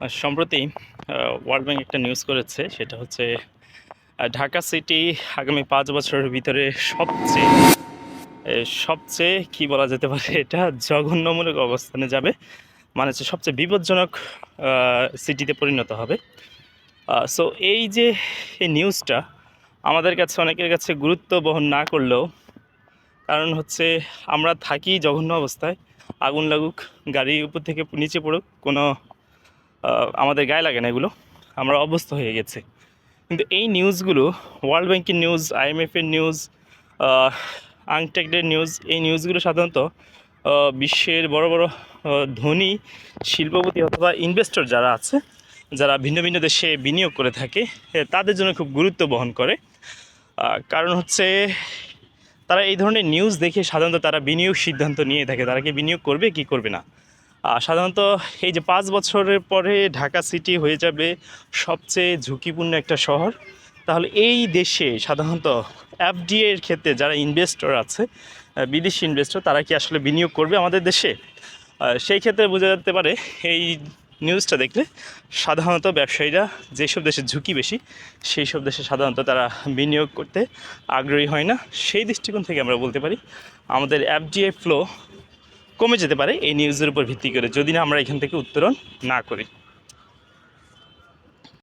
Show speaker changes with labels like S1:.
S1: সম্প্রতি world bank একটা news করেছে, সেটা হচ্ছে ঢাকা সিটি আগামী পাঁচ বছরের ভিতরে সবচেয়ে সবচেয়ে কি বলা যেতে পারে, এটা জঘন্যমূলক অবস্থানে যাবে। মানে হচ্ছে সবচেয়ে বিপজ্জনক সিটিতে পরিণত হবে। সো এই যে, এই নিউজটা আমাদের কাছে, অনেকের কাছে গুরুত্ব বহন না করলেও, কারণ হচ্ছে আমরা থাকি জঘন্য অবস্থায়, আগুন লাগুক, গাড়ির উপর থেকে নিচে পড়ুক, কোনো আমাদের গায়ে লাগে না এগুলো। আমরা অভ্যস্ত হয়ে গেছে। কিন্তু এই নিউজগুলো ওয়ার্ল্ড ব্যাংকের নিউজ আইএমএফের নিউজ আংটেকডের নিউজ, এই নিউজগুলো সাধারণত বিশ্বের বড় বড় ধনী শিল্পপতি অথবা ইনভেস্টর যারা আছে, যারা ভিন্ন ভিন্ন দেশে বিনিয়োগ করে থাকে তাদের জন্য খুব গুরুত্ব বহন করে। কারণ হচ্ছে, তারা এই ধরনের নিউজ দেখে সাধারণত তারা বিনিয়োগ সিদ্ধান্ত নিয়ে থাকে। তারা কি বিনিয়োগ করবে, কি করবে না? সাধারণত এই যে পাঁচ বছরের পরে ঢাকা সিটি হয়ে যাবে সবচেয়ে ঝুঁকিপূর্ণ একটা শহর। তাহলে এই দেশে সাধারণত এফডিএ ক্ষেত্রে যারা ইনভেস্টর আছে বিদেশি ইনভেস্টর তারা কি আসলে বিনিয়োগ করবে আমাদের দেশে? সেই ক্ষেত্রে বোঝা যেতে পারে, এই নিউজটা দেখলে সাধারণত ব্যবসায়ীরা যেসব দেশে ঝুঁকি বেশি সেই সব দেশে সাধারণত তারা বিনিয়োগ করতে আগ্রহী হয় না। সেই দৃষ্টিকোণ থেকে আমরা বলতে পারি, আমাদের এফডিএ ফ্লো কমে যেতে পারে এই নিউজের উপর ভিত্তি করে, যদি না আমরা এখান থেকে উত্তরণ না করি।